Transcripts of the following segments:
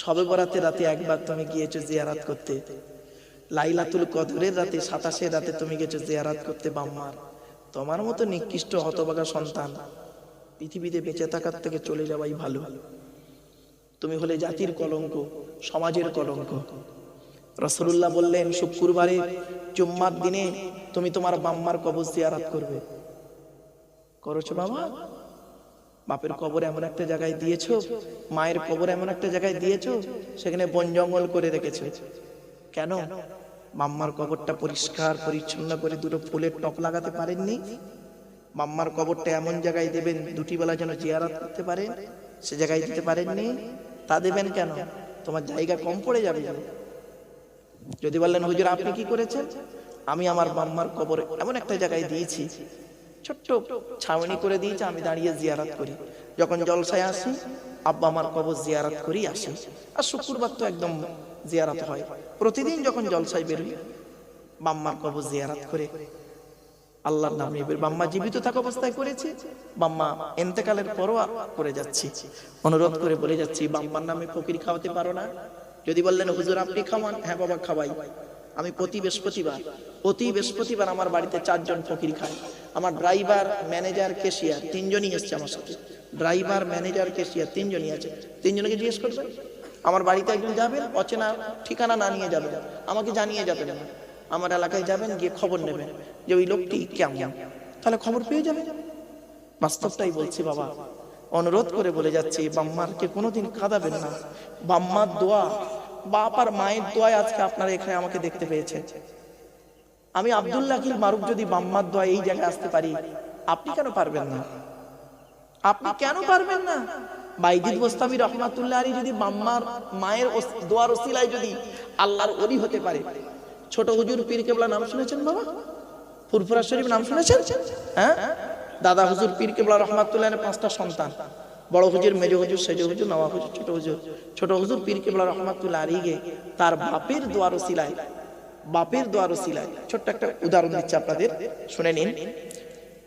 সবে বরাতে রাতে একবার তুমি গিয়েছো জিয়ারাত করতে। লাইলাতুল কদরের রাতে সাতাশের রাতে তুমি গেছো জিয়ারাত করতে বাম্মার। তোমার মতো নিকৃষ্ট হতবাগা সন্তান পৃথিবীতে বেঁচে থাকার থেকে চলে যাওয়াই ভালো। তুমি হলে জাতির কলঙ্ক, সমাজের কলঙ্ক। রসুল্লাহ বললেন, শুক্রবারে জুম্মার দিনে তুমি তোমার বাম্মার কবর জিয়ারাত করবে। করেছ বাবা? বাপের কবর এমন একটা জায়গায় দিয়েছ? মায়ের কবর এমন একটা জায়গায় দিয়েছ? সেখানে বন জঙ্গল করে রেখেছো। কেন? মাম্মার কবরটা পরিষ্কার, পরিচ্ছন্ন করে দুটো ফুলের টপ লাগাতে পারেননি? মাম্মার কবরটা এমন জায়গায় দেবেন দুটি বেলা যেন জিয়ারাত করতে পারেন, সে জায়গায় দিতে পারেননি? তা দেবেন কেন? তোমার জায়গা কম পড়ে যাবে যদি বললেন হুজুর, আপনি কি করেছেন? আমি আমার মাম্মার কবর এমন একটা জায়গায় দিয়েছি ছোট্ট ছাউনি করে দিয়েছে আমি দাঁড়িয়ে জিয়ারাত করি। যখন জলসায় আসি, আব্বা আমার কবর জিয়ারাত করি, আসি। আর শুক্রবার তো একদম জিয়ারাত হয়। প্রতিদিন যখন জলসায় বেরোই, বাম্মার কবর জিয়ারাত করে। আল্লাহর নামে বের বাম্মা জীবিত থাকা অবস্থায় করেছি বাম্মা এন্তেকালের পরও আর করে যাচ্ছি। অনুরোধ করে বলে যাচ্ছি, বাম্মার নামে ফকির খাওয়াতে পারো না? যদি বললেন, হুজুর, আপনি খাওয়ান? হ্যাঁ বাবা, খাওয়াই। আমি প্রতি বৃহস্পতিবার প্রতি বৃহস্পতিবার আমার বাড়িতে চারজন ফকির খায়। আমার ড্রাইভার ম্যানেজার কেশিয়ার তিনজনই এসছে আমার সাথে। ড্রাইভার ম্যানেজার কেশিয়ার তিনজনই আছে। তিনজনকে জিজ্ঞেস করবেন আমার বাড়িতে একজন যাবেন? অচেনা ঠিকানা না নিয়ে যাবেন। আমাকে জানিয়ে যাবেন আমার এলাকায় যাবেন, গিয়ে খবর নেবেন যে ওই লোকটি কেমন। তাহলে খবর পেয়ে যাবেন বাস্তবটাই বলছি বাবা। অনুরোধ করে বলে যাচ্ছি, বাম্মারকে কোনোদিন কাঁদাবেন না। বাম্মার দোয়া, বাপ আর মায়ের দোয়ায় আজকে আপনারা এখানে আমাকে দেখতে পেয়েছেন আমি আব্দুল্লাহিল মারুফ যদি বাম্মার দোয়া এই জায়গায় আসতে পারি, আপনি কেন পারবেন না? আপনি কেন পারবেন না? বাইজিদ গোস্তামি রহমাতুল্লাহ আলী যদি বাম্মার মায়ের দোয়ার ওসিলায় যদি আল্লাহর ওলি হতে পারে। ছোট হুজুর পীর কেবলা নাম শুনেছেন বাবা? ফুরফুরা শরীফ নাম শুনেছেন? হ্যাঁ? দাদা হুজুর পীর কেবলা রহমাতুল্লাহ পাঁচটা সন্তান। বড় হুজুর, মেজ হুজুর, সেজ হুজুর নওয়া হুজুর, ছোট হুজুর। ছোট হুজুর পীর কেবলা রহমাতুল্লাহ আলীকে তার বাপের দোয়ার ওসিলায় বাপের দোয়ার ওসিলায়। ছোট্ট একটা উদাহরণ দিচ্ছি আপনাদের, শুনে নিন।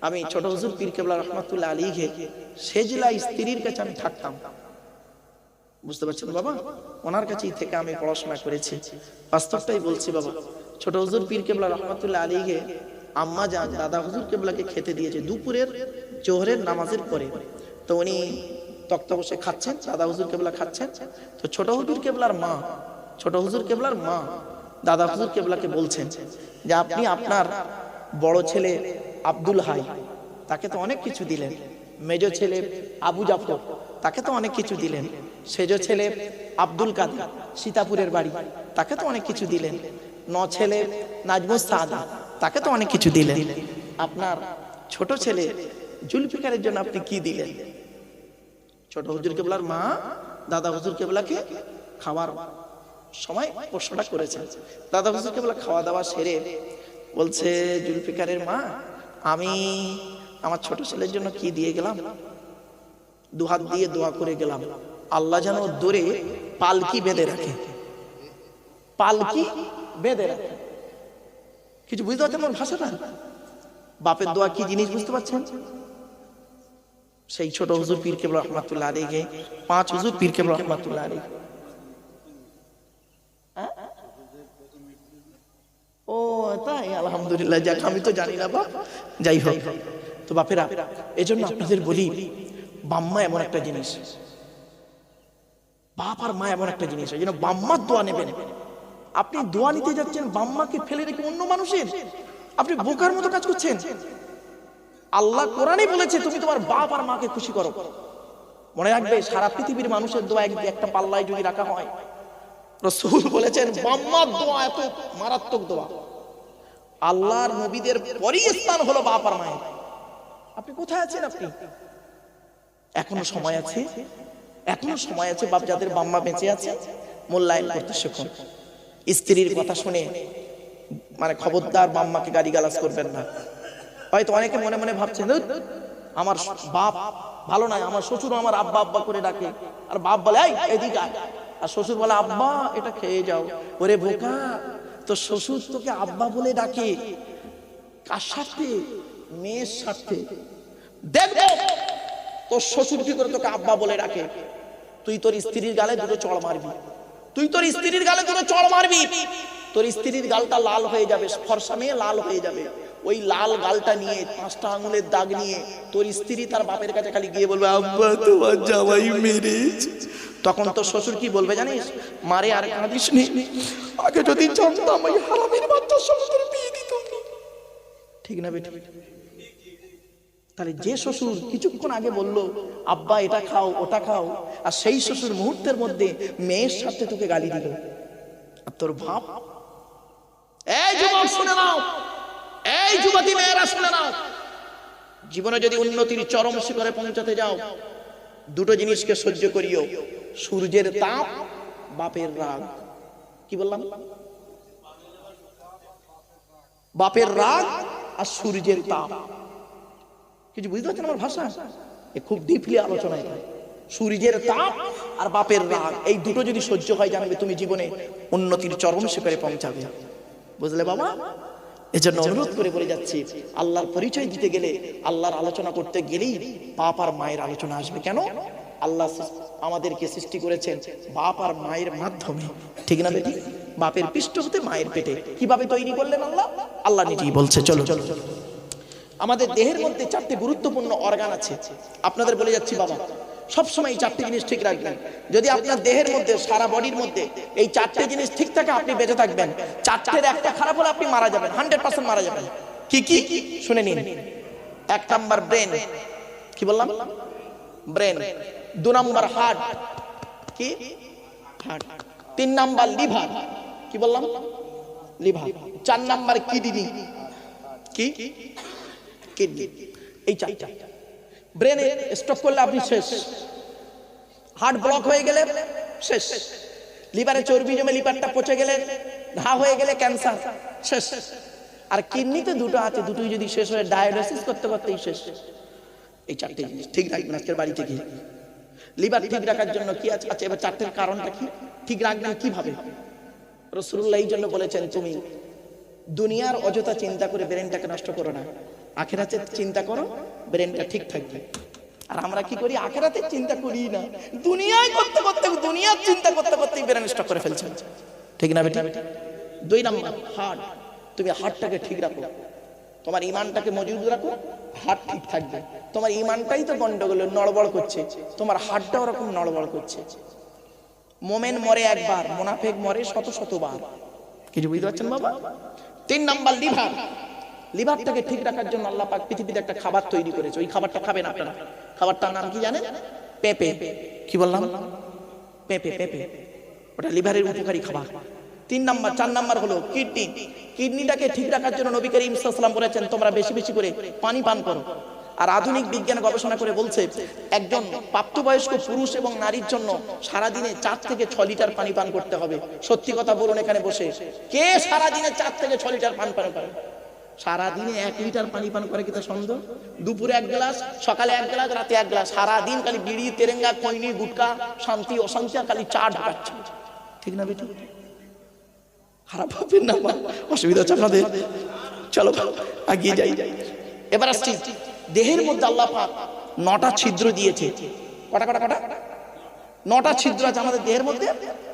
আমি ছোট হুজুর পীর কেবলা রহমাতুল্লাহ আলীকে সেজলা স্ত্রীর কাছে আমি থাকতাম। বুঝতে পারছেন বাবা? ওনার কাছেই থেকে আমি পড়াশোনা করেছি। বাস্তবটাই বলছি বাবা, ছোট হুজুর পীর কেবলা রহমাতুল্লাহ আলী ঘে আম্মা যান, দাদা হুজুর কেবলাকে খেতে দিয়েছে দুপুরের জোহরের নামাজের পরে। তো উনি তক্তা বসে খাচ্ছেন, দাদা হুজুর কেবলা খাচ্ছেন। তো ছোট হুজুর কেবলার মা, ছোট হুজুর কেবলার মা দাদা হুজুর কেবলাকে বলছেন যে আপনি আপনার বড় ছেলে আব্দুল হাই, তাকে তো অনেক কিছু দিলেন। মেজ ছেলে আবু জাফর, তাকে তো অনেক কিছু দিলেন। সেজ ছেলে আব্দুল কাদের, সীতাপুরের বাড়ি, তাকে তো অনেক কিছু দিলেন। ন ছেলে নাজমুস সাদা, তাকে তো অনেক কিছু দিলেন। আপনার ছোট ছেলে জুলফিকারের জন্য আপনি কি দিলেন? ছোট হুজুর কেবলার মা, দাদা হুজুর কেবলাকে খাওয়ার সময় প্রশ্নটা করেছেন দাদা হুজুর কেবলা খাওয়া দাওয়া সেরে বলছে, জুলফিকারের মা, আমি আমার ছোট ছেলের জন্য কি দিয়ে গেলাম? দুহাত দিয়ে দোয়া করে গেলাম। আল্লাহ যেন দূরে পালকি বেঁধে রাখে। পালকি বেঁধে রাখে। কিছু বুঝতে পারছেন আমার ভাষাটা? বাপের দোয়া কি জিনিস বুঝতে পারছেন? সেই ছোট হুজুর পীর কেবল রহমাতুল্লাহ আলীকে পাঁচ হুজুর পীর কেবল রহমাতুল্লাহ আলী ও, তাই? আলহামদুলিল্লাহ, যাক, আমি তো জানি না, বাপ। যাই হোক, তো বাপেরা, এজন্য আপনাদের বলি বাম্মা এমন একটা জিনিস। বাপ আর মা এমন একটা জিনিস, এই জন্য বাম্মার দোয়া নেবেন। আপনি দোয়া নিতে যাচ্ছেন বাম্মাকে ফেলে রেখে অন্য মানুষের। আপনি বোকার মতো কাজ করছেন। আল্লাহ কোরআনে বলেছে, তুমি তোমার বাপ আর মাকে খুশি করো। মনে রাখবে, সারা পৃথিবীর মানুষের দোয়া এক একটা পাল্লায় যদি রাখা হয় রসুল বলেছেন বাম্মার দোয়া এত মারাত্মক দোয়া। আল্লাহর নবীদের পরই স্থান হলো বাপ আর মায়ের। আপনি কোথায় আছেন আপনি? এখনও সময় আছে? এখনও সময় আছে বাপ যাদের বাম্মা বেঁচে আছে? মূল্যায়ন করতে শিখুন স্ত্রীর কথা শুনে মানে খবরদার বাম্মাকে গালি গালাজ করবেন না। হয়তো অনেকে মনে মনে ভাবছেন আমার বাপ ভালো নয় আমার শ্বশুর আমার আব্বা আব্বা করে ডাকে। আর বাপ বলে এই এদিকে আয়।" আর শ্বশুর বলে, আব্বা, এটা খেয়ে যাও। ওরে বোকা, তো শ্বশুর তোকে আব্বা বলে ডাকে, কার স্বার্থে মেয়ের স্বার্থে দেখব। তোর শ্বশুর কি করে তোকে আব্বা বলে ডাকে? তুই তোর স্ত্রীর গালে দুটো চড় মারবি। তুই তোর স্ত্রীর গালে দুটো চড় মারবি। তোর স্ত্রীর গালটা লাল হয়ে যাবে, ফর্সা মেয়ে লাল হয়ে যাবে। ওই লাল গালটা নিয়ে, পাঁচটা আঙুলের দাগ নিয়ে তোর স্ত্রী তার বাপের কাছে খালি গিয়ে বলবে, আব্বা, তোমার জামাই মেরেছে। তখন তো শ্বশুর কি বলবে জানিস? মারে আর কাঁদিস নি। আগে যদি জানতাম ওই হারামের সঙ্গে তোর বিয়ে দিতাম না। ঠিক না বেটি? তাহলে যে শ্বশুর কিছুক্ষণ আগে বলল আব্বা এটা খাও ওটা খাও। আর সেই শ্বশুর মুহূর্তের মধ্যে মেয়ের সাথে তোকে গালি দিল। আর তোর ভাব? এই যুবক শুনে নাও। এই যুবতী মেয়েরা শুনে নাও। জীবনে যদি উন্নতির চরম শিখরে পৌঁছাতে যাও দুটো জিনিসকে সহ্য করিও। সূর্যের তাপ, বাপের রাগ। কি বললাম? বাপের রাগ আর সূর্যের তাপ। কিছু বুঝতে পারছেন আমার ভাষা? খুব ডিপলি আলোচনা এটা সূর্যের তাপ আর বাপের রাগ, এই দুটো যদি সহ্য হয় জানবে তুমি জীবনে উন্নতির চরম শিখরে পৌঁছাবে। বুঝলে বাবা? এজন্য অনুরোধ করে বলে যাচ্ছি, আল্লাহর পরিচয় দিতে গেলে, আল্লাহর আলোচনা করতে গেলেই বাপ আর মায়ের আলোচনা আসবে। কেন? আল্লাহ আমাদেরকে সৃষ্টি করেছেন বাপ আর মায়ের মাধ্যমে। ঠিক না বেটি? বাপের পৃষ্ঠ হতে মায়ের পেটে। কীভাবে তৈরি করলেন আল্লাহ? আল্লাহ নিজেই বলছে চলো চলো আমাদের দেহের মধ্যে চারটি গুরুত্বপূর্ণ অর্গান আছে। আপনাদের বলে যাচ্ছি, বাবা, সবসময় এই চারটি জিনিস ঠিক রাখবেন। যদি আপনার দেহের মধ্যে, সারা বডির মধ্যে এই চারটে জিনিস ঠিক থাকে, আপনি বেঁচে থাকবেন। চারটের একটা খারাপ হলে আপনি মারা যাবেন, হান্ড্রেড পার্সেন্ট মারা যাবেন। কি কি? শুনে নিন। এক নাম্বার ব্রেন। কি বললাম? ব্রেন। দু নাম্বার হার্ট। কি? হার্ট। তিন নাম্বার লিভার। কি বললাম? লিভার। চার নাম্বার কিডনি। কি? কিডনি। এই চারটা। ব্রেনে স্ট্রোক করলে আপনি শেষ। হার্ট ব্লক হয়ে গেলে শেষ। লিভারে চর্বি জমে লিভারটা পচে গেলে ঘা হয়ে গেলে ক্যান্সার। শেষ। আর কিডনিতে দুটো আছে, দুটোই যদি শেষ হয়ে, ডায়ালিসিস করতে করতেই শেষ। এই চারটে জিনিস ঠিক রাখবেন, আজকের বাড়িতে থেকে লিভার ঠিক রাখার জন্য কি আছে? এবার চারটের কারণটা কি? ঠিক রাখবেন কীভাবে? রসুল্লাহ এই জন্য বলেছেন, তুমি দুনিয়ার অযথা চিন্তা করে ব্রেনটাকে নষ্ট করো না। আখেরাতে চিন্তা করো, ব্রেনটা ঠিক থাকবে। আর আমরা কি করি? আখেরাতে চিন্তা করি না। দুনিয়ায় করতে করতে, দুনিয়ার চিন্তা করতে করতেই ব্রেন নষ্ট করে ফেলছে। ঠিক না বেটা? দুই নাম্বার, হার্ট। তুমি হার্টটাকে ঠিক রাখো। তোমার ইমানটাকে মজুদ রাখো, হার্ট ঠিক থাকবে। তোমার ইমানটাই তো গন্ডগোল নড়বড় করছে। তোমার হার্টটা ওরকম নড়বড় করছে। মোমেন মরে একবার মোনাফেক মরে শত শতবার কিছু বুঝতে পারছেন বাবা? তিন নাম্বার লিভার। লিভারটাকে ঠিক রাখার জন্য আল্লাহ পাক পৃথিবীতে একটা খাবার তৈরি করেছে। ওই খাবারটা খাবেন আপনারা। খাবারটার নাম কি জানেন? পেঁপে। কি বললাম? পেঁপে পেঁপে। ওটা লিভারের উপকারী খাবার। তিন নাম্বার চার নাম্বার হলো কিডনি। কিডনিটাকে ঠিক রাখার জন্য নবী করিম সাল্লাম বলেছেন তোমরা বেশি বেশি করে পানি পান করো। আর আধুনিক বিজ্ঞান গবেষণা করে বলছে, একজন প্রাপ্তবয়স্ক পুরুষ এবং নারীর জন্য সারাদিনে চার থেকে ছ লিটার পানি পান করতে হবে। সত্যি কথা বলুন এখানে বসে। কে সারাদিনে চার থেকে ছ লিটার পান পান করে? সারাদিনে এক লিটার পানি পান করে কি তা সন্দেহ? দুপুরে এক গ্লাস, সকালে এক গ্লাস, রাতে এক গ্লাস। সারাদিন খালি বিড়ি, তেরেঙ্গা কইনি গুটকা, শান্তি, অশান্তি খালি চা ঢাকাচ্ছে। ঠিক না বেটি? খারাপ ভাববেন না অসুবিধা হচ্ছে আপনাদের। চলো আগিয়ে যাই। এবার আসছি। দেহের মধ্যে আল্লাহ পাক নটা ছিদ্র দিয়েছে। কটা কটা কটা? নটা ছিদ্র আছে আমাদের দেহের মধ্যে?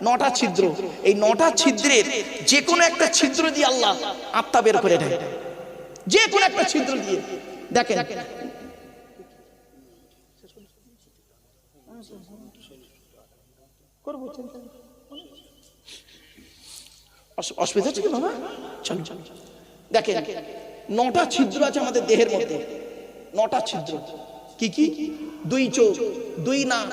নটা ছিদ্র। এই নটা ছিদ্রের যে কোনো একটা ছিদ্র দিয়ে আল্লাহ আত্মা বের করে দেয়। যে কোনো একটা ছিদ্র দিয়ে। দেখেন। অসুবিধা কি বাবা? চল চল। দেখেন, নটা ছিদ্র আছে আমাদের দেহের মধ্যে। নটা ছিদ্র। কি কি? দুই চোখ, দুই নাক,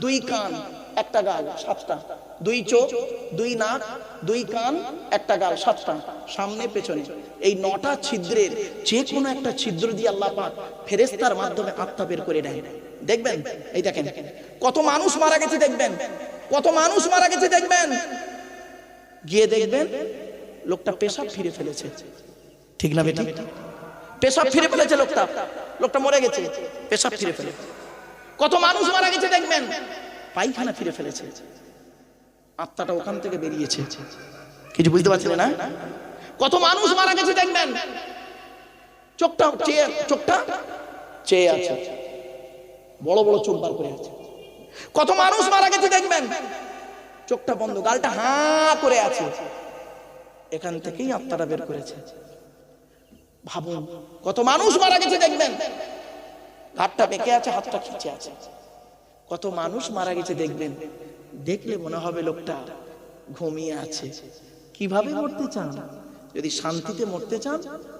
দুই কান, একটা গাল, সাতটা। দুই চোখ, দুই নাক, দুই কান, একটা গাল, সাতটা। সামনে, পেছনে। এই নটা ছিদ্রের যে কোনো একটা ছিদ্র দিয়ে আল্লাহ পাক ফেরেস্তার মাধ্যমে আত্মা বের করে নেয় দেখবেন? এই দেখেন। কত মানুষ মারা গেছে দেখবেন? কত মানুষ মারা গেছে দেখবেন? গিয়ে দেখবেন, লোকটা পেশাব ফিরে ফেলেছে। ঠিক না বেটা? পেশাব ফিরে ফেলেছে লোকটা। লোকটা মরে গেছে, পেশাব ফিরে ফেলে। কত মানুষ মারা গেছে দেখবেন, পায়খানা ফিরে ফেলেছে। আত্মাটা ওখান থেকে বেরিয়েছে। কিছু বুঝতে পারছিলেন না? কত মানুষ মারা গেছে দেখবেন। চোখটা চেয়ে চোখটা, চেয়ে আছে। বড় বড় চোখ বার করে আছে। কত মানুষ মারা গেছে দেখবেন। চোখটা বন্ধ, গালটা হাঁ করে আছে। এখান থেকেই আত্মাটা বের করেছে। ভাবুন, কত মানুষ মারা গেছে দেখবেন। হাতটা বেঁকে আছে, হাতটা খিচে আছে। কত মানুষ মারা গেছে দেখবেন। দেখলে মনে হবে লোকটা ঘুমিয়ে আছে। কীভাবে মরতে চান? যদি শান্তিতে মরতে চান,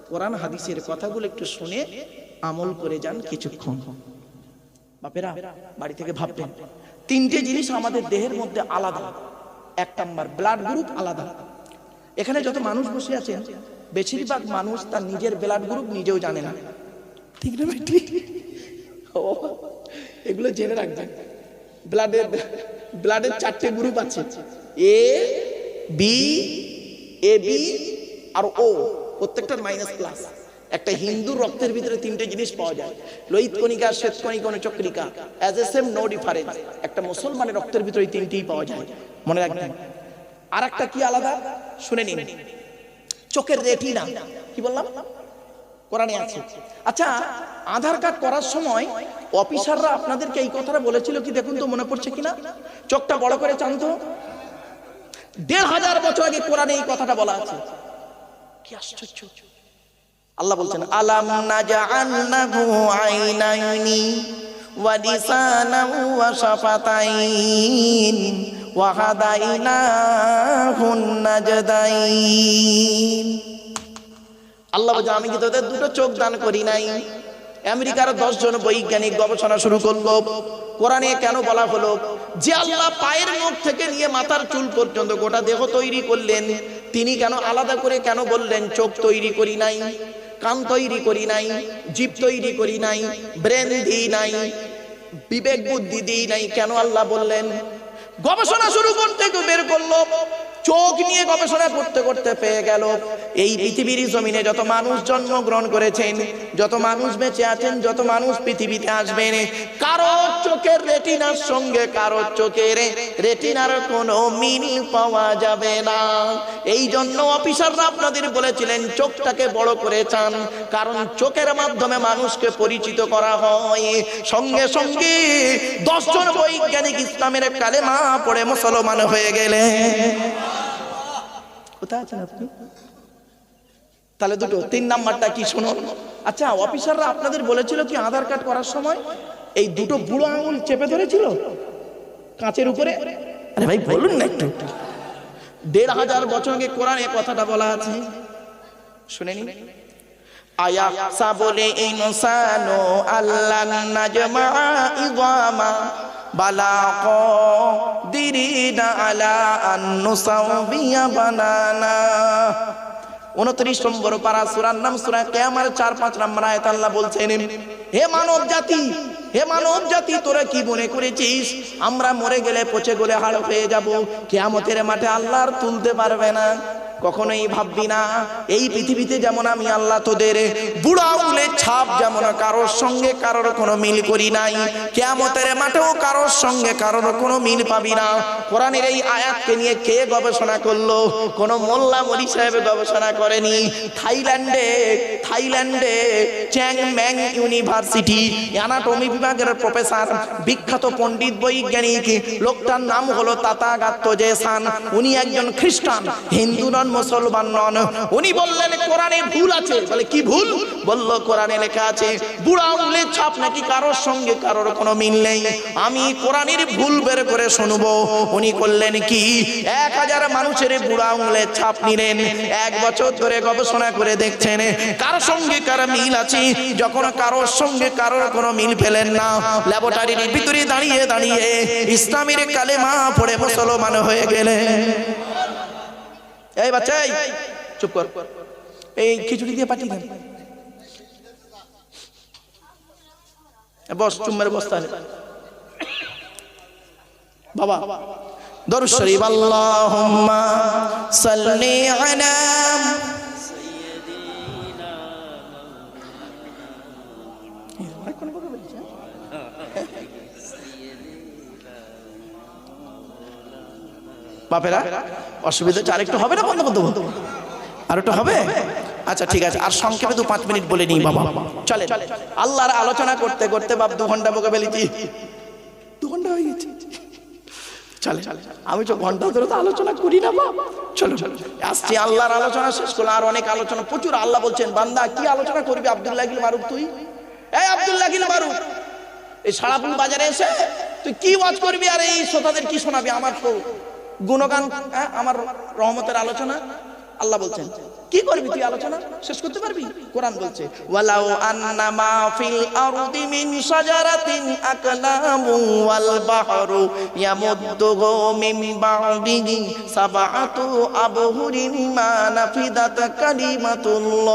কোরআন হাদিসের কথাগুলো একটু শুনে আমল করে যান কিছুক্ষণ। বাপেরা, বাড়ি থেকে ভাববেন, তিনটে জিনিস আমাদের দেহের মধ্যে আলাদা। এক নাম্বার ব্লাড গ্রুপ আলাদা। এখানে যত মানুষ বসে আছেন বেশিরভাগ মানুষ তার নিজের ব্লাড গ্রুপ নিজেও জানে না। ঠিক না ঠিক এগুলো জেনে রাখবেন ব্লাডের ব্লাডের চারটে গ্রুপ আছে। এ বি এ বি আর ও প্রত্যেকটার মাইনাস প্লাস একটা হিন্দু রক্তের ভিতরে তিনটে জিনিস পাওয়া যায়। লোহিত কণিকা শ্বেত কণিকা চক্রিকা as a same no difference একটা মুসলমানের রক্তের ভিতরে এই তিনটেই পাওয়া যায়। মনে রাখবেন। আর একটা কি আলাদা? শুনে নিন। চোখের রেটিনা। কি বললাম? কোরআনে আছে। আচ্ছা আধার কার্ড করার সময় অফিসাররা আপনাদেরকে এই কথাটা বলেছিল কি দেখুন তো মনে পড়ছে কিনা? চোখটা বড় করে চান তো দেড় হাজার বছর আগে কোরআনে এই কথাটা বলা আছে। কি আশ্চর্য। আল্লাহ বলছেন, আলাম নাজআলনাহু আইনাইনি ওয়া লিসানাহু ওয়া শাফাতাইন। আল্লাহ আমি কি তোদের দুটো চোখ দান করি নাই? আমেরিকার দশ জন বৈজ্ঞানিক গবেষণা শুরু করল। কোরআনে কেন বলা হলো? যে আল্লাহ পায়ের মুখ থেকে নিয়ে মাথার চুল পর্যন্ত গোটা দেহ তৈরি করলেন, তিনি কেন আলাদা করে কেন বললেন, চোখ তৈরি করি নাই, কান তৈরি করি নাই, জীব তৈরি করি নাই, ব্রেন দিই নাই, বিবেক বুদ্ধি দিই নাই? কেন আল্লাহ বললেন গবেষণা শুরু করতে বের করল। চোখ নিয়ে গবেষণা করতে করতে পেয়ে গেল। এই পৃথিবীর জমিনে যত মানুষ জন্মগ্রহণ করেছেন, যত মানুষ বেঁচে আছেন, যত মানুষ পৃথিবীতে আসবেন, কারও চোখের রেটিনার সঙ্গে, কারও চোখের রেটিনার কোনো মিল পাওয়া যাবে না। এই জন্য অফিসাররা আপনাদের বলেছিলেন, চোখটাকে বড় করে চান, কারণ চোখের মাধ্যমে মানুষকে পরিচিত করা হয়। সঙ্গে সঙ্গে দশজন বৈজ্ঞানিক ইসলামের কালেমা পড়ে মুসলমান হয়ে গেলে কোথায় আছেন আপনি? তাহলে দুটো তিন নাম্বারটা কি শুনুন। আচ্ছা অফিসাররা আপনাদের বলেছিল কি আধার কার্ড করার সময় এই দুটো বুড়ো আঙুল চেপে ধরেছিল? কাঁচের উপরে? আরে ভাই বলুন না একটু। দেড় হাজার বছর আগে কোরআনে কথাটা বলা আছে। শুনে নিন। আয়া সাবলে ইনসানু আল্লাহ নাজমা ইদামা বালা দিরিনা আলা আন্নুসাউবিয়া বানানা উনত্রিশ নম্বর পারা সুরার নাম সুরা কেয়ামার চার পাঁচ নম্বর আয়াত আল্লাহ বলছেন, হে মানব জাতি, হে মানব জাতি, তোরা কি মনে করেছিস? আমরা মরে গেলে পচে গলে হাড় হয়ে যাব। কেয়ামতের মাঠে আল্লাহ আর তুলতে পারবে না। কখনোই ভাববি না, এই পৃথিবীতে যেমন আমি আল্লাহ তোদের বুড়া আঙুলের ছাপ যেমন কারোর সঙ্গে কারোর কোনো মিল করি নাই, কেয়ামতের মাঠেও কারোর সঙ্গে কারোর কোনো মিল পাবি না। কোরআনের এই আয়াতকে নিয়ে কে গবেষণা করল? কোন মোল্লা মরি সাহেব গবেষণা করেনি? থাইল্যান্ডে থাইল্যান্ডে চ্যাং ম্যাং ইউনিভার্সিটি, অ্যানাটমি বিভাগের প্রফেসর, বিখ্যাত পণ্ডিত বৈজ্ঞানিক, লোকটার নাম হলো তাতাগাত্ত জেসান উনি একজন খ্রিস্টান, হিন্দু নন মুসলমান নন। উনি বললেন, কোরআনে ভুল আছে। বলে, কি ভুল? বলল, কোরআনে লেখা আছে, বুড়া আঙুলের ছাপ নাকি কারোর সঙ্গে কারোর কোনো মিল নেই। আমি কোরআনের ভুল বের করে শুনব। উনি করলেন কি? এক হাজার মানুষের বুড়া আঙুলের ছাপ নিলেন। এক বছর ধরে গবেষণা করে দেখছেন, কার সঙ্গে কার মিল আছে। যখন কারোর সঙ্গে কারোর কোনো মিল পেলেন না, ল্যাবরেটরির ভিতরে দাঁড়িয়ে দাঁড়িয়ে ইসলামের কালেমা পড়ে মুসলমান হয়ে গেলেন। এই বাচ্চা এই, চুপ কর। এই খিচুড়ি দিয়ে পাঠিয়ে দেন। বস চুম্মার বস্তা। বাবা দরুদ শরীফ আল্লাহুম্মা সাল্লি আলা বাপেরা অসুবিধা হচ্ছে, আরেকটু হবে না বন্ধ বন্ধু? আর একটু হবে? আচ্ছা ঠিক আছে, আর সংক্ষেপে দু পাঁচ মিনিট বলে নিই, বাবা। চলে আল্লাহর আলোচনা করতে করতে বাপ দু ঘণ্টা বকে ফেলেছি। দু ঘণ্টা হয়ে গেছে। চলে আমি তো ঘণ্টা ধরে তো আলোচনা করি না, বাপ। চলো চলো। আসছি, আল্লাহর আলোচনা শেষ করল আর অনেক আলোচনা, প্রচুর। আল্লাহ বলছেন, বান্দা, কি আলোচনা করবি, আব্দুল্লাহ গিল মারুফ, তুই? এই আব্দুল্লাহ গিল মারুফ, এই সারাপুর বাজারে এসে তুই কি ওয়াজ করবি আর এই শ্রোতাদের কি শোনাবি? আমার তো গুণগান আমার রহমতের আলোচনা, আল্লাহ বলছেন। কি করবি তুই আলোচনা? শেষ করতে পারবি? কোরআন বলছে, ওয়ালাউ আন্না মা ফিল আরদি মিন শাজারাতিন আকলামু ওয়াল বাহরু ইয়ামুদ্দুহু মিন বা'দিহি সাবআতু আবহুরিন মা নাফিদাত কালিমাতুল্লাহ।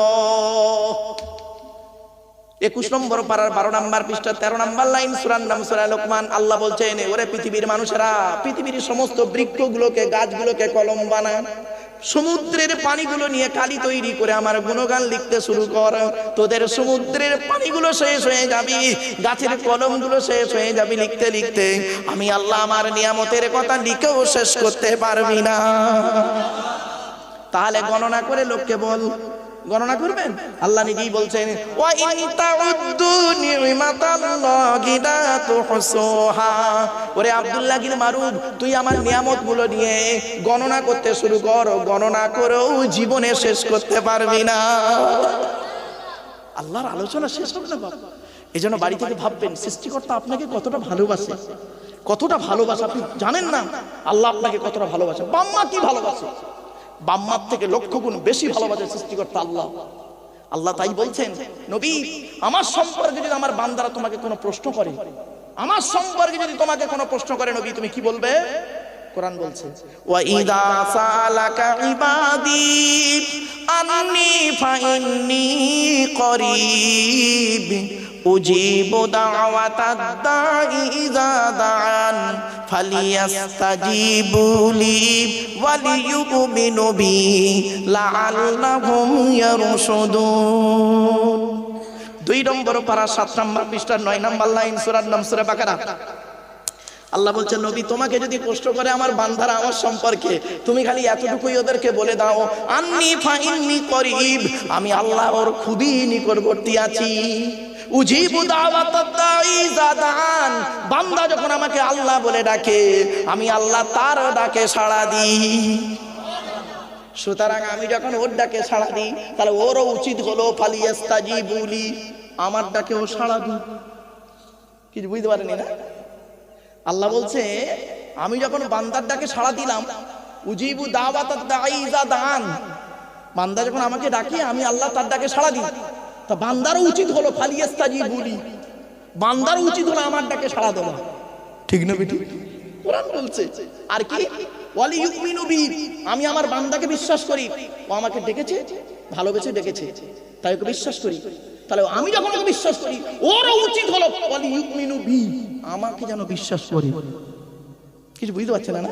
একুশ নম্বর পাড়ার বারো নম্বর পৃষ্ঠা, তেরো নম্বর লাইন, সুরান নাম সুরা লোকমান। আল্লাহ বলছেন, ওরে পৃথিবীর মানুষেরা, পৃথিবীর সমস্ত বৃক্ষগুলোকে, গাছগুলোকে কলম বানান সমুদ্রের পানিগুলো নিয়ে কালি তৈরি করে আমার গুণগান লিখতে শুরু কর। তোদের সমুদ্রের পানিগুলো শেষ হয়ে যাবি, গাছের কলমগুলো শেষ হয়ে যাবি লিখতে লিখতে। আমি আল্লাহ আমার নিয়ামতের কথা লিখেও শেষ করতে পারবি না। তাহলে গণনা করে লোককে বল গণনা করবেন? আল্লাহ নিজেই বলছেন, ওয়া ইন তাউদ্দু নি'মাতাল্লাহি লা তুহসুহা ওরে আব্দুল্লাহ গিল মারুফ, তুই আমার নিয়ামতগুলো নিয়ে গণনা করতে শুরু কর, গণনা করেও জীবনে শেষ করতে পারবি না। আল্লাহর আলোচনা শেষ হবে না বাবা এই জন্য বাড়ি থেকে ভাববেন, সৃষ্টিকর্তা আপনাকে কতটা ভালোবাসে? কতটা ভালোবাসে? আপনি জানেন না, আল্লাহ আপনাকে কতটা ভালোবাসে? বাম্মা কি ভালোবাসে? বাম্মার থেকে লক্ষ গুণ বেশি ভালোবাসে সৃষ্টিকর্তা আল্লাহ। আল্লাহ তাই বলছেন, নবী, আমার সম্পর্কে যদি আমার বান্দারা তোমাকে কোনো প্রশ্ন করে, আমার সম্পর্কে যদি তোমাকে কোনো প্রশ্ন করে, নবী, তুমি কি বলবে? কোরআন বলছে, ওয়া ইদা সালাকা ইবাদি, আন্নি ফাইন্নি করিব, উজিবু দাওয়াতাদ দাঈ ইযা দাআন ফালিয়াস্তাজিবু লি ওয়ালিয়ুমিনু বি লাআল্লাহুম ইয়ারশুদুন। দুই নম্বর পারা, সাত নম্বর পৃষ্ঠার নয় নম্বর লাইন, সুরার নাম সুরা বাকারা। আল্লাহ বলছেন, নবী, তোমাকে যদি কষ্ট করে আমার বান্ধারা আমার সম্পর্কে, তুমি খালি এতটুকুই ওদেরকে বলে দাও, আন্নি ফাইন্নি করিব, আমি আল্লাহ ওর খুবই নিকটবর্তী আছি। উজিবু বান্দা যখন আমাকে আল্লাহ বলে ডাকে, আমি আল্লাহ তার ডাকে সাড়া দিই। সুতরাং আমি যখন ওর ডাকে সাড়া দিই, তাহলে ওরও উচিত হলো ফালিয়াস্তাজি বলি আমার ডাকেও সাড়া দিই। কিছু বুঝতে পারেনি না? আল্লাহ বলছে, আমি যখন বান্দার ডাকে সাড়া দিলাম, উজিবু দাওয়াতাদ দাঈ জাদান। বান্দা যখন আমাকে ডাকে, আমি আল্লাহ তার ডাকে সাড়া দিই। তা বান্দারও উচিত হলো ফালিয়াস্তাজি বলি। বান্দারও উচিত হলো আমার ডাকে সাড়া দেওয়া। ঠিক না বেটি? কোরআন বলছে আর কি? ওয়ালি ইউমিনু বি আমি আমার বান্দাকে বিশ্বাস করি। ও আমাকে ডেকেছে ভালোবেসে ডেকেছে। তাই ওকে বিশ্বাস করি। তাহলে আমি যখন ওকে বিশ্বাস করি ওরও উচিত হলো ওয়ালি ইউমিনু বি আমাকে যেন বিশ্বাস করে। কিছু বুঝতে পারছে না না?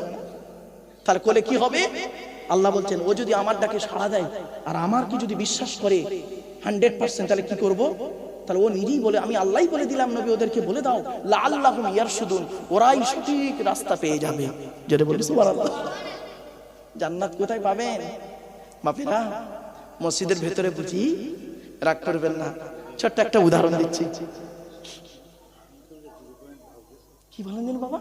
তাহলে কোলে কি হবে? আল্লাহ বলছেন ও যদি আমার ডাকে সাড়া দেয় আর আমার কি যদি বিশ্বাস করে হান্ড্রেড পার্সেন্ট তাহলে কি করব? তাহলে ও নিজেই বলে, আমি আল্লাহই বলে দিলাম, নবী ওদেরকে বলে দাও। লা আল্লাহ ইয়ার শুধু ওরাই সঠিক রাস্তা পেয়ে যাবে। যেটা বলি জান্নাত কোথায় পাবেন? বাপেরা, মসজিদের ভেতরে বুঝি রাগ করবেন না। ছোট্ট একটা উদাহরণ দিচ্ছি। কি বলেন যেন বাবা?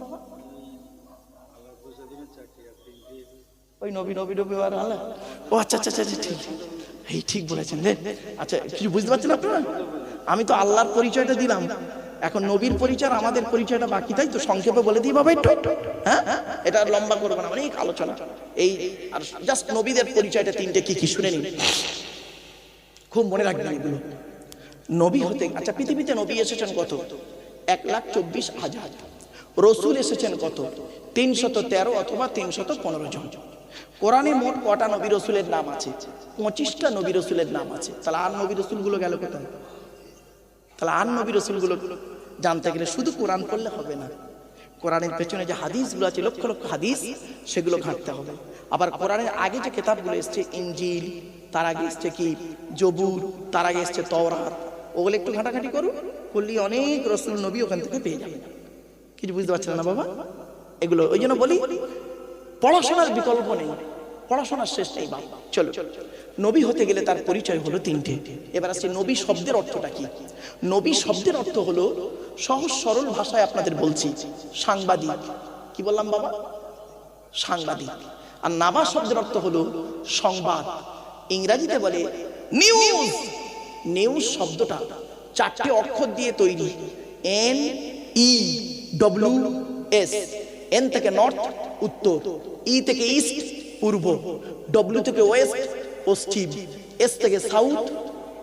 ওই নবী নবী নবী আর আল্লাহ ও আচ্ছা আচ্ছা আচ্ছা ঠিক। এই ঠিক বলেছেন আচ্ছা কিছু বুঝতে পারছেন আপনারা? আমি তো আল্লাহর পরিচয়টা দিলাম। এখন নবীর পরিচয় আমাদের পরিচয়টা বাকি, তাই তো? সংক্ষেপে বলে দিই বাবা একটু। হ্যাঁ? এটা লম্বা করব না, অনেক আলোচনা। এই, আর জাস্ট নবীদের পরিচয়টা তিনটে কি কি? শুনে নিন। খুব মনে রাখবেন এগুলো। নবী হতে আচ্ছা পৃথিবীতে নবী এসেছেন কত? এক লাখ চব্বিশ হাজার। রসুল এসেছেন কত? তিনশত তেরো অথবা তিনশত পনেরো জন। কোরআনে মোট কটা নবী রসুলের নাম আছে? পঁচিশটা নবী রসুলের নাম আছে। তাহলে আর নবী রসুলগুলো গেল কোথায়? তাহলে আর নবী রসুলগুলো জানতে গেলে শুধু কোরআন পড়লে হবে না। কোরআনের পেছনে যে হাদিসগুলো আছে, লক্ষ লক্ষ হাদিস, সেগুলো ঘাঁটতে হবে। আবার কোরআনের আগে যে কেতাবগুলো এসছে ইঞ্জিল তার আগে এসছে কি? জবুর, তার আগে এসছে তওরাত। ওগুলো একটু ঘাটাঘাটি করুন করলে অনেক রসুল নবী ওখান থেকে পেয়ে যাবেন। কিছু বুঝতে পারছেন না বাবা? এগুলো, ওই জন্য বলি, পড়াশোনার বিকল্প নেই। পড়াশোনার শেষ নেই বাবা চলো। নবী হতে গেলে তার পরিচয় হলো তিনটে। এবার আসছে নবী শব্দের অর্থটা কি? নবী শব্দের অর্থ হলো সহজ সরল ভাষায় আপনাদের বলছি, সাংবাদিক। কি বললাম বাবা? সাংবাদিক। আর নাবা শব্দের অর্থ হলো সংবাদ। ইংরাজিতে বলে নিউজ নিউজ শব্দটা চারটি অক্ষর দিয়ে তৈরি। N E W S N থেকে নর্থ উত্তর। ই থেকে ইস্ট পূর্ব ডব্লিউ থেকে ওয়েস্ট পশ্চিম এস থেকে সাউথ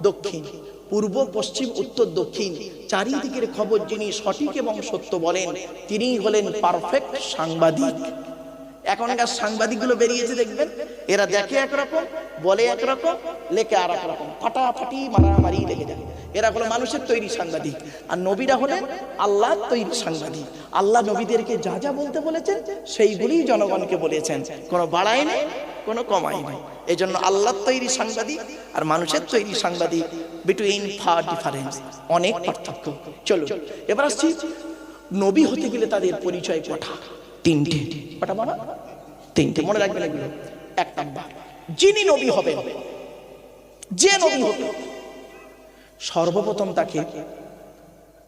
দক্ষিণ, পূর্ব, পশ্চিম, উত্তর, দক্ষিণ, চারিদিকের খবর যিনি সঠিক এবং সত্য বলেন তিনি হলেন পারফেক্ট সাংবাদিক। এখনকার সাংবাদিকগুলো বেরিয়েছে দেখবেন, এরা দেখে একরকম বলে একরকম লেখে আর একরকম ফাটাফাটি মারামারি লেগে যায় এরা হলো মানুষের তৈরি সাংবাদিক। আর নবীরা হলেন আল্লাহ তৈরি সাংবাদিক। আল্লাহ নবীদেরকে যা যা বলতে বলেছেন সেইগুলি জনগণকে বলেছেন। কোনো বাড়ায় নেই, কোনো কমাই নেই। এই জন্য আল্লাহ তৈরি সাংবাদিক আর মানুষের তৈরি সাংবাদিক বিটুইন ফার ডিফারেন্স অনেক পার্থক্য। চলো এবার আসছি নবী হতে গেলে তাদের পরিচয় কঠা তিনটে। কটা বাবা? তিনটে। মনে রাখবেন এগুলো। এক নাম্বার, যিনি নবী হবেন, যে নবী হবে সর্বপ্রথম তাকে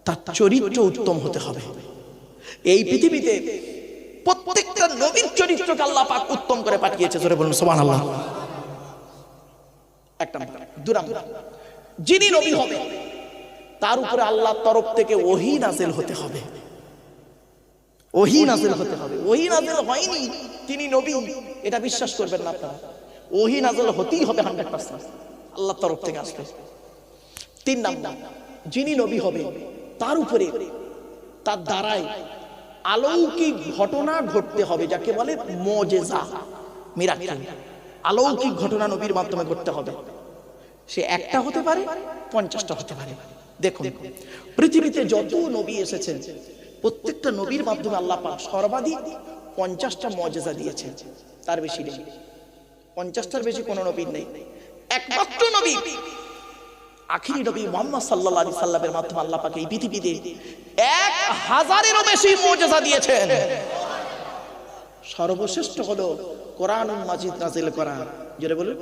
তার চরিত্র উত্তম হতে হবে। এই পৃথিবীতে প্রত্যেকটা নবীর চরিত্রকে আল্লাহ পাক উত্তম করে পাঠিয়েছে, জোরে বলুন, সুবহানাল্লাহ। এক নাম্বার, দু নাম্বার, যিনি নবী হবে, তার উপরে আল্লাহর তরফ থেকে ওহী নাজিল হতে হবে। ওহি নাজিল হতে হবে। ওহি নাজিল হয়নি, তিনি নবী, এটা বিশ্বাস করবেন না আপনারা। ওহি নাজিল হতেই হবে, হান্ড্রেড পার্সেন্ট। আল্লাহ তরফ থেকে আসবে তিন নাম্বার, যিনি নবী হবে তার উপরে তার দ্বারাই আলৌকিক ঘটনা ঘটতে হবে, যাকে বলে মজেজা, মিরাক্কেল। আলৌকিক ঘটনা নবীর মাধ্যমে ঘটতে হবে। সে একটা হতে পারে, পঞ্চাশটা হতে পারে। দেখুন, পৃথিবীতে যত নবী এসেছেন, প্রত্যেকটা নবীর মাধ্যমে আল্লাহ পাক সর্বাধিক পঞ্চাশটা মজেজা দিয়েছেন। তার বেশি নেই। পঞ্চাশটার বেশি কোনো নবীর নেই। একমাত্র নবী আখিরি নবী মোহাম্মদ সাল্লাহ আলি সাল্লামের মাধ্যমে আল্লাহ এই পৃথিবীতে এক হাজারেরও বেশি মজেজা দিয়েছেন। সর্বশ্রেষ্ঠ হলো কোরআন মাজিদ নাজিল করা। জোরে বলুন।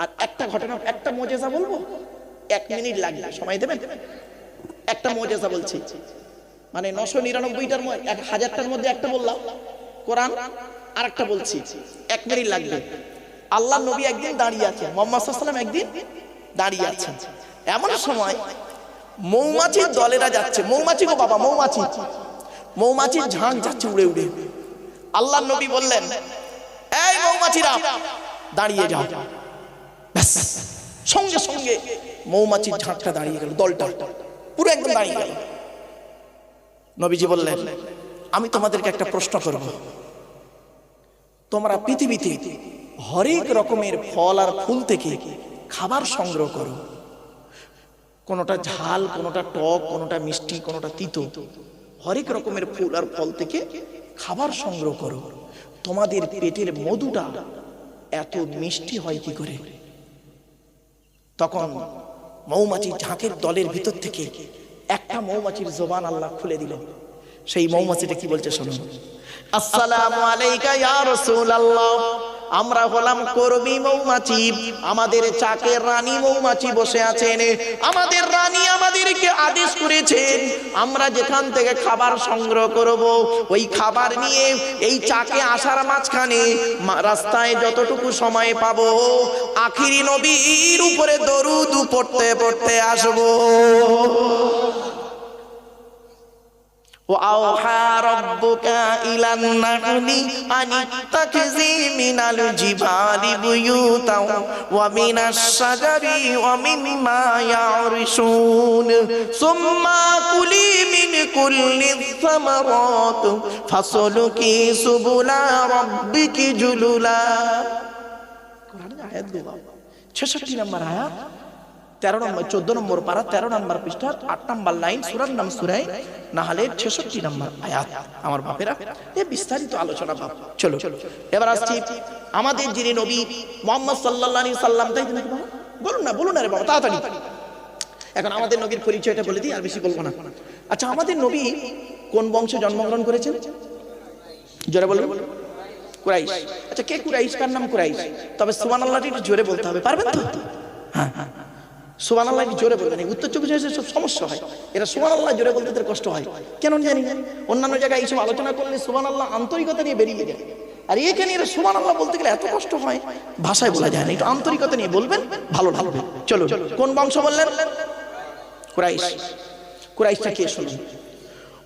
আর একটা ঘটনা, একটা মজেজা বলব? এক মিনিট লাগবে, সময় দেবেন? একটা মজেজা বলছি। মানে নশো নিরানব্বইটার মধ্যে এক হাজারটার মধ্যে একটা বললাম। কোরআন আর একটা বলছি। এক মিনিট লাগবে। আল্লাহ নবী একদিন দাঁড়িয়ে আছেন মোহাম্মদ সাল্লাম একদিন দাঁড়িয়ে আছেন। এমন সময় মৌমাছির দলেরা যাচ্ছে। মৌমাছি গো বাবা মৌমাছি। মৌমাছির ঝাঁক যাচ্ছে উড়ে উড়ে। আল্লাহ নবী বললেন এই মৌমাছিরা দাঁড়িয়ে যাও। ব্যাস। সঙ্গে সঙ্গে মৌমাছির ঝাঁকটা দাঁড়িয়ে গেল দলটা। পুরো একদম দাঁড়িয়ে গেল। নবীজি বললেন আমি তোমাদেরকে একটা প্রশ্ন করব। তোমরা পৃথিবীতে হরেক রকমের ফল আর ফুল থেকে খাবার সংগ্রহ করো। কোনোটা ঝাল, কোনোটা টক, কোনোটা মিষ্টি, কোনোটা তিতো। হরেক রকমের ফুল আর ফল থেকে খাবার সংগ্রহ করো। তোমাদের পেটের মধুটা এত মিষ্টি হয় কি করে? তখন মৌমাছি ঝাঁকের দলের ভিতর থেকে একটা মৌমাছির জবান আল্লাহ খুলে দিল সেই মৌমাছিটা কি বলছে শোনো? আসসালামু আলাইকা ইয়া রাসূলুল্লাহ। আমরা হলাম কর্মী মৌমাছি। আমাদের চাকের রানী মৌমাছি বসে আছেন। আমাদের রানী আমাদেরকে আদেশ করেছেন, আমরা যেখান থেকে খাবার সংগ্রহ করব, ওই খাবার নিয়ে এই চাকে আসার মাঝখানে রাস্তায় যতটুকু সময় পাবো, আখিরি নবীর উপরে দরুদ পড়তে পড়তে আসব। وأوحى ربك إلى النحل أن اتخذي من الجبال بيوتا ومن الشجر ومما يعرشون ثم كلي من كل الثمرات فاسلكي سبل ربك جللا ছেষট্টি নম্বর আয়াত তেরো নম্বর, চোদ্দ নম্বর পারা, তেরো নম্বর পৃষ্ঠা, আট নম্বর লাইন, সুরার নাম সুরাই না হলে ছেষট্টি নম্বর আয়াত। আমার বাপেরা, এ বিস্তারিত আলোচনা বাপ চলো চলো এবার আসছি আমাদের যিনি নবী মোহাম্মদ সাল্লাহ সাল্লাম, তাই বলুন না বলুন না রে বাবা, তাড়াতাড়ি। এখন আমাদের নবীর পরিচয়টা বলে দিই, আর বেশি বলব না। আচ্ছা আমাদের নবী কোন বংশে জন্মগ্রহণ করেছেন? জোরে বলুন। কুরাইশ। আচ্ছা কে কুরাইশ? কার নাম কুরাইশ? তবে সুমান আল্লাহটি জোরে বলতে হবে, পারবেন তো? হ্যাঁ হ্যাঁ। সুবান আল্লাহ জোরে বলবেন? উত্তর চব্বিশ সব সমস্যা হয়। এরা সুবান আল্লাহ জোরে বলতে তাদের কষ্ট হয়। কেন জানি না? অন্যান্য জায়গায় এইসব আলোচনা করলে সুবান আল্লাহ আন্তরিকতা নিয়ে বেরিয়ে যায়। আর এখানে এরা সুবান আল্লাহ বলতে গেলে এত কষ্ট হয়, ভাষায় বলা যায় না। একটু আন্তরিকতা নিয়ে বলবেন, ভালো লাগবে। চলো কোন বংশ বললেন? কুরাইশ। কুরাইশটা কে শুনুন?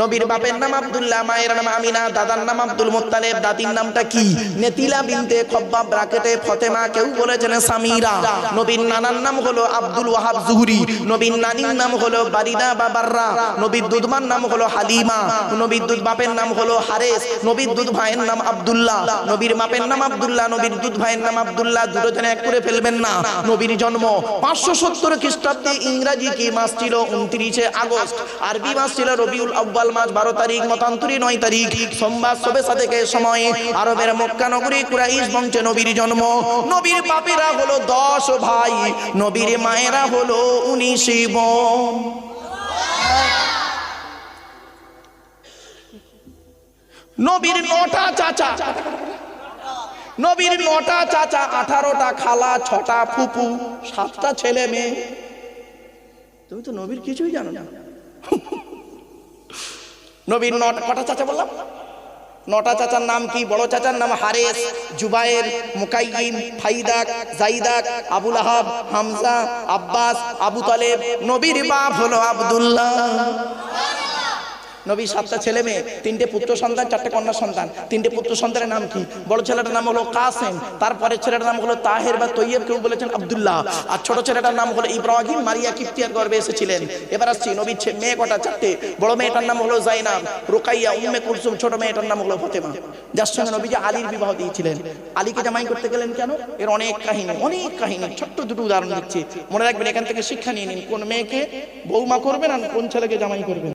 নবীর বাপের নাম আব্দুল্লাহ, মায়ের নাম আমিনা, দাদার নাম আব্দুল মোত্তালেব, দাদির নামটা কি? নেতিলা বিনতে খব্বাব ব্রাকেটে ফতেমা, কেউ বলেছেন সামিরা। নবীর নানার নাম হলো আব্দুল ওয়াহাব জুহরি। নবীর নানির নাম হলো বারিদা বাবাররা। নবীর দুধমার নাম হলো হালিমা। নবীর দুধ বাপের নাম হলো হারেস। নবীর দুধ ভাইয়ের নাম আব্দুল্লাহ। নবীর বাপের নাম আব্দুল্লাহ, নবীর দুধ ভাইয়ের নাম আব্দুল্লাহ, দুটো জনে এক করে ফেলবেন না। নবীর জন্ম পাঁচশো সত্তর খ্রিস্টাব্দে ইংরাজি কি মাস ছিল? উনত্রিশে আগস্ট। আরবি মাস ছিল রবিউল আব্বাল মাস বারো তারিখ মতান্তরী নয় তারিখ। সোমবার সবে সাদেকের সময়। আরবের মক্কা নগরী কুরাইশ বংশে নবীর জন্ম। নবীর বাপেরা হলো দশ ভাই, নবীর মায়েরা হলো উনিশ নবীর নটা চাচা। নবীর নটা চাচা, আঠারোটা খালা, ছটা ফুপু, সাতটা ছেলে মেয়ে। তুমি তো নবীর কিছুই জানো না। নবীর নটা কটা চাচা বললাম। নটা চাচার নাম কি? বড় চাচার নাম হারেস, জুবায়ের মুকাইম ফাইদাক, জাইদাক, আবুল আহাব, হামজা, আব্বাস, আবু তালেব। নবীর বাপ হলো আব্দুল্লাহ। নবী সাতটা ছেলে মেয়ে, তিনটে পুত্র সন্তান, চারটে কন্যা সন্তান। তিনটে পুত্র সন্তানের নাম কি? বড় ছেলেটার নাম হলো কাসেম, তারপরের ছেলেটার নাম হলো তাহের বা তৈয়ব, কেউ বলেছেন আব্দুল্লাহ। আর ছোট ছেলেটার নাম হলো ইব্রাহিম, মারিয়া কিপ্তিয়ার গর্বে এসেছিলেন। এবার আসছি নবীর মেয়ে কটা? চারটে। বড় মেয়েটার নাম হলো জাইনাব, রোকাইয়া, উম্মে কুলসুম, ছোট মেয়েটার নাম হলো ফতেমা। যার সঙ্গে নবীজি আলীর বিবাহ দিয়েছিলেন। আলীকে জামাই করতে গেলেন কেন? এর অনেক কাহিনী অনেক কাহিনী। ছোট্ট দুটো উদাহরণ দিচ্ছি। মনে রাখবেন, এখান থেকে শিক্ষা নিয়ে নিন। কোন মেয়েকে বৌমা করবেন আর কোন ছেলেকে জামাই করবেন।